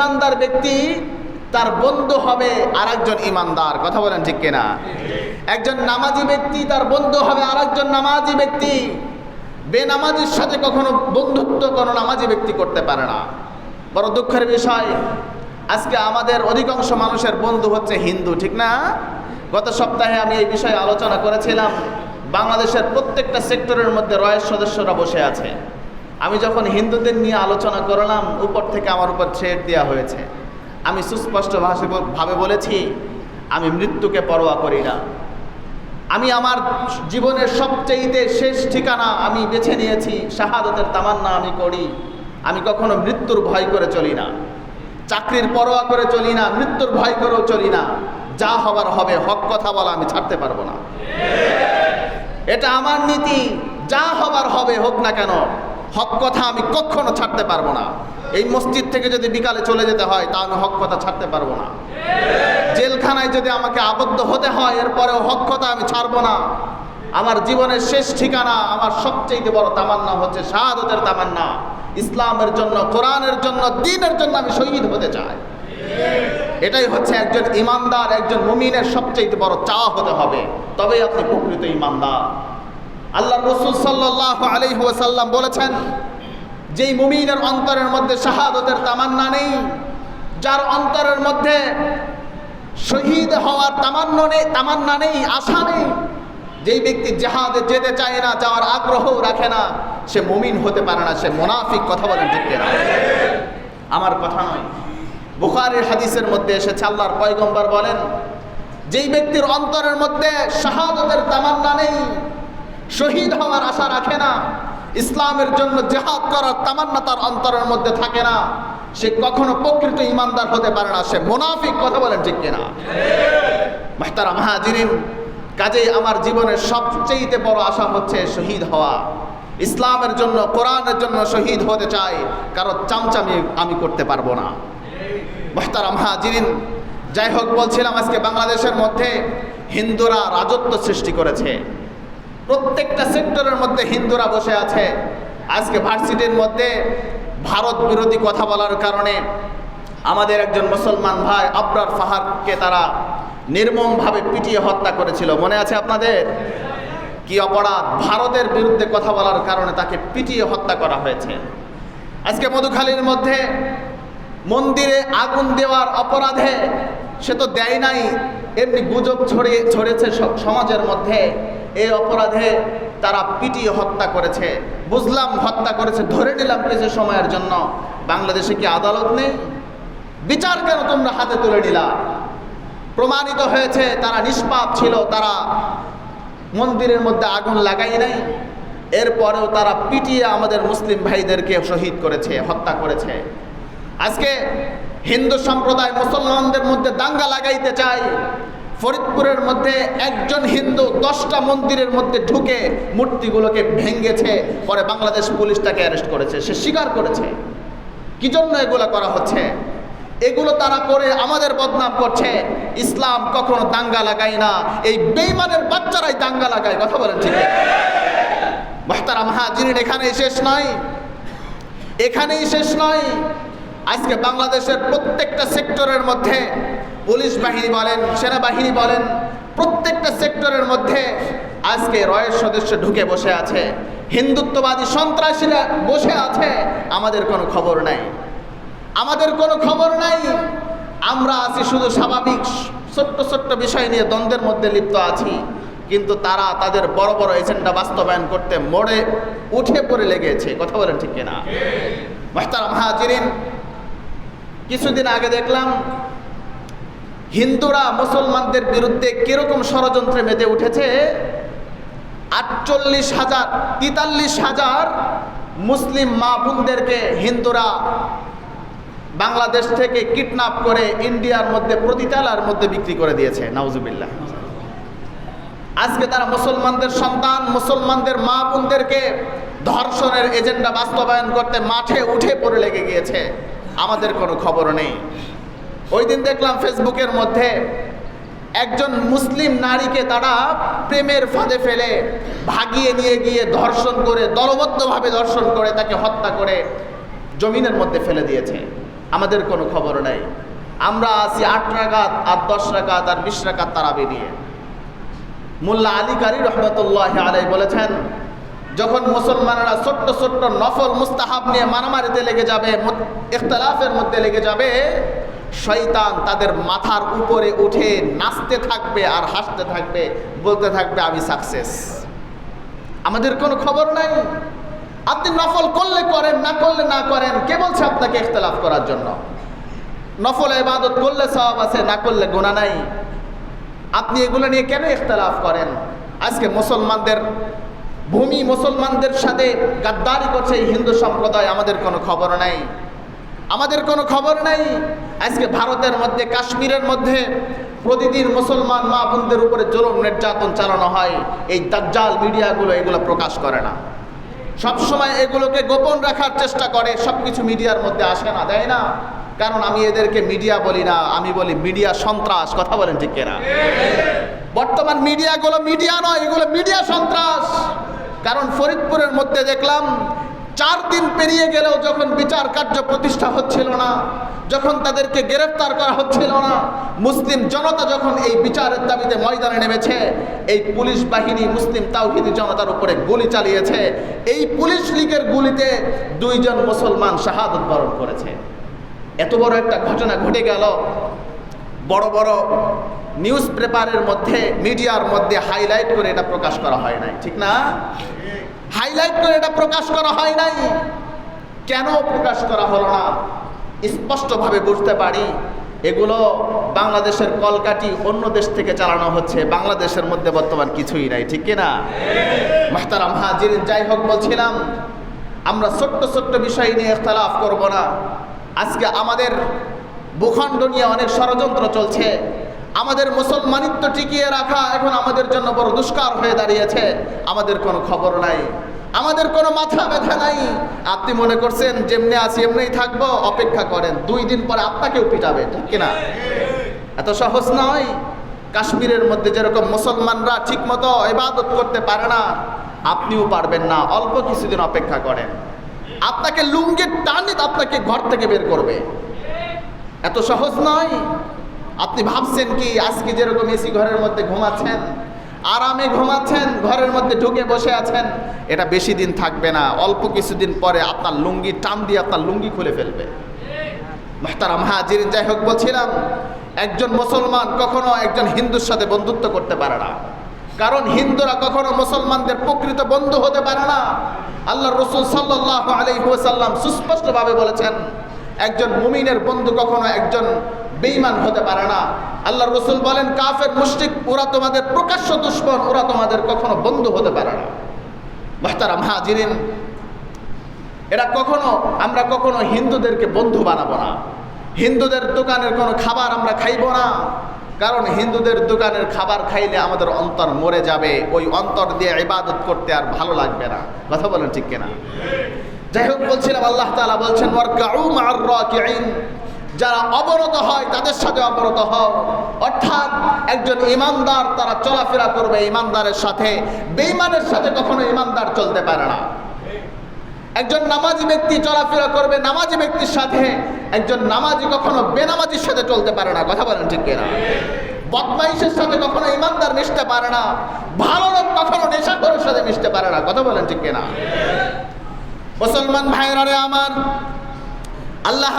ইমানদার ব্যক্তি, তার বন্ধু হবে আর একজন ইমানদার। কথা বলেন ঠিক কিনা? একজন নামাজি ব্যক্তি, তার বন্ধু হবে আর একজন নামাজি ব্যক্তি। বেনামাজির সাথে কখনো বন্ধুত্ব কোনো নামাজি ব্যক্তি করতে পারে না। বড় দুঃখের বিষয়, আজকে আমাদের অধিকাংশ মানুষের বন্ধু হচ্ছে হিন্দু, ঠিক না? গত সপ্তাহে আমি এই বিষয়ে আলোচনা করেছিলাম। বাংলাদেশের প্রত্যেকটা সেক্টরের মধ্যে রয়ের সদস্যরা বসে আছে। আমি যখন হিন্দুদের নিয়ে আলোচনা করলাম, উপর থেকে আমার উপর ছেড় দেওয়া হয়েছে। আমি সুস্পষ্ট ভাবে বলেছি, আমি মৃত্যুকে পরোয়া করি না। আমি আমার জীবনের সবচেয়েতে শেষ ঠিকানা আমি বেছে নিয়েছি, শাহাদতের তামান্না আমি করি। আমি কখনো মৃত্যুর ভয় করে চলি না। চাকরির পরোয়া করে চলি না, মৃত্যুর ভয় করেও চলি না। যা হবার হবে, হক কথা বলা আমি ছাড়তে পারব না। এটা আমার নীতি, যা হবার হবে হোক না কেন হক কথা আমি কখনো ছাড়তে পারব না। এই মসজিদ থেকে যদি বিকালে চলে যেতে হয়, তা আমি হক কথা ছাড়তে পারব না। জেলখানায় যদি আমাকে আবদ্ধ হতে হয়, এরপরেও হক কথা আমি ছাড়বো না। আমার জীবনের শেষ ঠিকানা, আমার সবচেয়ে বড় তামান্না হচ্ছে শাহাদতের তামান্না। ইসলামের জন্য, কোরআনের জন্য, দিনের জন্য আমি শহীদ হতে চাই। এটাই হচ্ছে একজন ইমানদার, একজন মুমিনের সবচেয়ে বড় চাওয়া হতে হবে। তবেই আপনি প্রকৃত ইমানদার। আল্লাহ রসুল সাল্লাহ আলহিহাসাল্লাম বলেছেন, যেই মুমিনের অন্তরের মধ্যে শাহাদতের তামান্না নেই, যার অন্তরের মধ্যে শহীদ হওয়ার তামান্ন নেই, তামান্না নেই, আশা নেই, যেই ব্যক্তি জেহাদে যেতে চায় না, যাওয়ার আগ্রহ রাখে না, সে মুমিন হতে পারে না, সে মোনাফিক, কথা বলেন ঠিক না আমার কথা নয়। বুখারের হাদিসের মধ্যে এসেছে, আল্লাহর পয়গম্বর বলেন, যেই ব্যক্তির অন্তরের মধ্যে শাহাদতের তামান্না নেই শহীদ হওয়ার আশা রাখে না। ইসলামের জন্য জেহাদ করার তামান্না তার অন্তরের মধ্যে থাকে না। সে কখনো প্রকৃত ইমানদার হতে পারে না। সে মোনাফিক কথা বলেন ঠিক কিনা? মাহতারা মাহাজিরিন কাজেই আমার জীবনের সবচেয়ে বড় আশা হচ্ছে শহীদ হওয়া। ইসলামের জন্য, কোরআনের জন্য শহীদ হতে চাই, কারও চামচামি আমি করতে পারব না। মাহতারা মাহাজিরিন যাই হোক বলছিলাম আজকে বাংলাদেশের মধ্যে হিন্দুরা রাজত্ব সৃষ্টি করেছে। প্রত্যেকটা সেক্টরের মধ্যে হিন্দুরা বসে আছে। আজকে ভার্সিটির মধ্যে ভারত বিরোধী কথা বলার কারণে আমাদের একজন মুসলমান ভাই আবরার ফাহাদকে তারা নির্মমভাবে পিটিয়ে হত্যা করেছিল। মনে আছে আপনাদের? কি অপরাধ? ভারতের বিরুদ্ধে কথা বলার কারণে তাকে পিটিয়ে হত্যা করা হয়েছে। আজকে মধুখালীর মধ্যে মন্দিরে আগুন দেওয়ার অপরাধে সে তো দেয় নাই, এমনি গুজব ছড়িয়ে ছড়েছে সমাজের মধ্যে। এই অপরাধে তারা পিটিয়ে হত্যা করেছে। বুঝলাম হত্যা করেছে, ধরে নিলাম কিছু সময়ের জন্য। বাংলাদেশে কি আদালত নেই? বিচার কেন তোমরা হাতে তুলে নিলা? প্রমাণিত হয়েছে, তারা নিষ্পাপ ছিল, তারা মন্দিরের মধ্যে আগুন লাগাই নাই। এরপরেও তারা পিটিয়ে আমাদের মুসলিম ভাইদেরকে শহীদ করেছে, হত্যা করেছে। আজকে হিন্দু সম্প্রদায় মুসলমানদের মধ্যে দাঙ্গা লাগাইতে চায়। ফরিদপুরের মধ্যে একজন হিন্দু দশটা মন্দিরের মধ্যে ঢুকে মূর্তিগুলোকে ভেঙ্গেছে পরে বাংলাদেশ পুলিশ তাকে অ্যারেস্ট করেছে। সে স্বীকার করেছে। কি জন্য এগুলো করা হচ্ছে? এগুলো তারা করে আমাদের বদনাম করছে। ইসলাম কখনো দাঙ্গা লাগায় না। এই বেইমানের বাচ্চারাই দাঙ্গা লাগায়, কথা বলেন ঠিক মাহতারা মাহাজিন এখানেই শেষ নয়। এখানেই শেষ নয়। আজকে বাংলাদেশের প্রত্যেকটা সেক্টরের মধ্যে পুলিশ বাহিনী বলেন সেনাবাহিনী বলেন প্রত্যেকটা সেক্টরের মধ্যে আজকে রয়ের সদস্য ঢুকে বসে আছে। হিন্দুত্ববাদী সন্ত্রাসীরা বসে আছে আমাদের কোনো খবর নাই। আমাদের কোনো খবর নাই। আমরা আছি শুধু স্বাভাবিক ছোট্ট ছোট্ট বিষয় নিয়ে দ্বন্দ্বের মধ্যে লিপ্ত আছি। কিন্তু তারা তাদের বড় বড় এজেন্ডা বাস্তবায়ন করতে মোড়ে উঠে পড়ে লেগেছে। কথা বলেন ঠিক কিনা? মাস্টার মাহাজিরিন কিছুদিন আগে দেখলাম হিন্দুরা মুসলমানদের বিরুদ্ধে কীরকম ষড়যন্ত্রে মেতে উঠেছে? আটচল্লিশ হাজার, তেতাল্লিশ হাজার মুসলিম মা বোনদেরকে হিন্দুরা বাংলাদেশ থেকে কিডন্যাপ করে ইন্ডিয়ার মধ্যে, প্রতিতালার মধ্যে বিক্রি করে দিয়েছে। নাউজুবিল্লাহ। আজকে তারা মুসলমানদের সন্তান, মুসলমানদের মা বোনদেরকে ধর্ষণের এজেন্ডা বাস্তবায়ন করতে মাঠে উঠে পড়ে লেগে গিয়েছে। আমাদের কোনো খবর নেই। ওই দিন দেখলাম ফেসবুকের মধ্যে একজন মুসলিম নারীকে তারা প্রেমের ফাঁদে ফেলে ভাগিয়ে নিয়ে গিয়ে ধর্ষণ করে, দলবদ্ধভাবে ধর্ষণ করে, তাকে হত্যা করে জমিনের মধ্যে ফেলে দিয়েছে। আমাদের কোনো খবর নেই। আমরা আছি আট রাকাত, আর দশ রাকাত, আর বিশ রাকাত তারাবি নিয়ে। মোল্লা আলী কারি রহমতুল্লাহ আলাই বলেছেন যখন মুসলমানরা ছোট্ট ছোট্ট নফল মুস্তাহাব নিয়ে মারামারিতে লেগে যাবে ইখতলাফের মধ্যে লেগে যাবে, শয়তান তাদের মাথার উপরে উঠে নাচতে থাকবে আর হাসতে থাকবে, বলতে থাকবে, আমি সাকসেস আমাদের কোনো খবর নাই। আপনি নফল করলে করেন, না করলে না করেন, কে বলছে আপনাকে ইখতলাফ করার জন্য? নফল ইবাদত করলে সব আছে, না করলে গোনা নাই। আপনি এগুলো নিয়ে কেন ইখতলাফ করেন? আজকে মুসলমানদের ভূমি মুসলমানদের সাথে গাদ্দারি করছে এই হিন্দু সম্প্রদায়, আমাদের কোনো খবর নাই। আমাদের কোনো খবর নাই। আজকে ভারতের মধ্যে, কাশ্মীরের মধ্যে প্রতিদিন মুসলমান মা বোনদের উপরে জুলুম, নির্যাতন চালানো হয়। এই দাজ্জাল মিডিয়াগুলো এগুলো প্রকাশ করে না। সবসময় এগুলোকে গোপন রাখার চেষ্টা করে সব কিছু মিডিয়ার মধ্যে আসে না, দেয় না। কারণ আমি এদেরকে মিডিয়া বলি না, আমি বলি মিডিয়া সন্ত্রাস, কথা বলেন ঠিক কেনা? বর্তমান মিডিয়াগুলো মিডিয়া নয়, এগুলো মিডিয়া সন্ত্রাস। কারণ ফরিদপুরের মধ্যে দেখলাম, চার দিন পেরিয়ে গেলেও যখন বিচার কার্য প্রতিষ্ঠা হচ্ছিল না, যখন তাদেরকে গ্রেফতার করা হচ্ছিল না, মুসলিম জনতা যখন এই বিচারের দাবিতে ময়দানে নেমেছে, এই পুলিশ বাহিনী মুসলিম তাওহিদি জনতার উপরে গুলি চালিয়েছে। এই পুলিশ লীগের গুলিতে দুইজন মুসলমান শাহাদত বরণ করেছে। এত বড় একটা ঘটনা ঘটে গেল। বড় বড় নিউজ পেপারের মধ্যে মিডিয়ার মধ্যে হাইলাইট করে এটা প্রকাশ করা হয় নাই, ঠিক না? হাইলাইট করে এটা প্রকাশ করা হয় নাই। কেন প্রকাশ করা হলো না? স্পষ্টভাবে বুঝতে পারি, এগুলো বাংলাদেশের কলকাটি অন্য দেশ থেকে চালানো হচ্ছে, বাংলাদেশের মধ্যে বর্তমান কিছুই নাই, ঠিক কিনা? মাহতারাম হাজির, যাই হোক বলছিলাম, আমরা ছোট্ট ছোট্ট বিষয় নিয়ে ইখতলাফ করব না। আজকে আমাদের ভূখণ্ড নিয়ে অনেক ষড়যন্ত্র চলছে। আমাদের মুসলমানিত্ব টিকিয়ে রাখা এখন আমাদের জন্য বড় দুষ্কার হয়ে দাঁড়িয়েছে। আমাদের কোনো খবর নাই। আমাদের কোনো মাথা ব্যথা নাই। আপনি মনে করছেন যেমনি আছি এমনিই থাকব, অপেক্ষা করেন, দুই দিন পরে আপনাকেও পিটাবে, ঠিক কিনা? এত সহজ নয়। কাশ্মীরের মধ্যে যেরকম মুসলমানরা ঠিকমতো ইবাদত করতে পারে না, আপনিও পারবেন না, অল্প কিছুদিন অপেক্ষা করেন। আপনাকে লুঙ্গির টানি আপনাকে ঘর থেকে বের করবে। এত সহজ নয়। আপনি ভাবছেন কি, আজকে যেরকম এসি ঘরের মধ্যে ঘুমাচ্ছেন, আরামে ঘুমাচ্ছেন, ঘরের মধ্যে ঢুকে বসে আছেন, এটা বেশি দিন থাকবে না। অল্প কিছুদিন পরে আপনার লুঙ্গি টান দিয়ে আপনার লুঙ্গি খুলে ফেলবে। মাহতারাম হাজির যাই হোক বলছিলাম, একজন মুসলমান কখনো একজন হিন্দুর সাথে বন্ধুত্ব করতে পারে না। কারণ হিন্দুরা কখনো মুসলমানদের প্রকৃত বন্ধু হতে পারে না। আল্লাহ রসুল সাল্লাহ আলহিহাসাল্লাম সুস্পষ্টভাবে বলেছেন, একজন মুমিনের বন্ধু কখনো একজন বেঈমান হতে পারে না। আল্লাহ রসুল বলেন, কাফের, মুশরিক, ওরা তোমাদের প্রকাশ্য দুশ্মন, ওরা তোমাদের কখনো বন্ধু হতে পারে না। মাহতারাম হাজিরিন, এরা কখনো, আমরা কখনো হিন্দুদেরকে বন্ধু বানাবো না। হিন্দুদের দোকানের কোনো খাবার আমরা খাইব না। কারণ হিন্দুদের দোকানের খাবার খাইলে আমাদের অন্তর মরে যাবে। ওই অন্তর দিয়ে ইবাদত করতে আর ভালো লাগবে না। কথা বলেন ঠিক কিনা? যাই হোক, বলছিলাম, আল্লাহ তাআলা বলছেন যারা অবরত হয়, তাদের সাথে অবরত হও। অর্থাৎ একজন ইমানদার, তারা চলাফেরা করবে ইমানদারের সাথে। বেঈমানের সাথে কখনো ইমানদার চলতে পারে না। একজন নামাজি ব্যক্তি চলাফেরা করবে নামাজি ব্যক্তির সাথে। একজন নামাজি কখনো বেনামাজির সাথে চলতে পারে না। কথা বলেন ঠিক কিনা? বদমাইশের সাথে কখনো ইমানদার মিশতে পারে না। ভালো লোক কখনো নেশাখোরের সাথে মিশতে পারে না। কথা বলেন ঠিক কিনা? মুসলমান ভাইরা রে আমার, আল্লাহ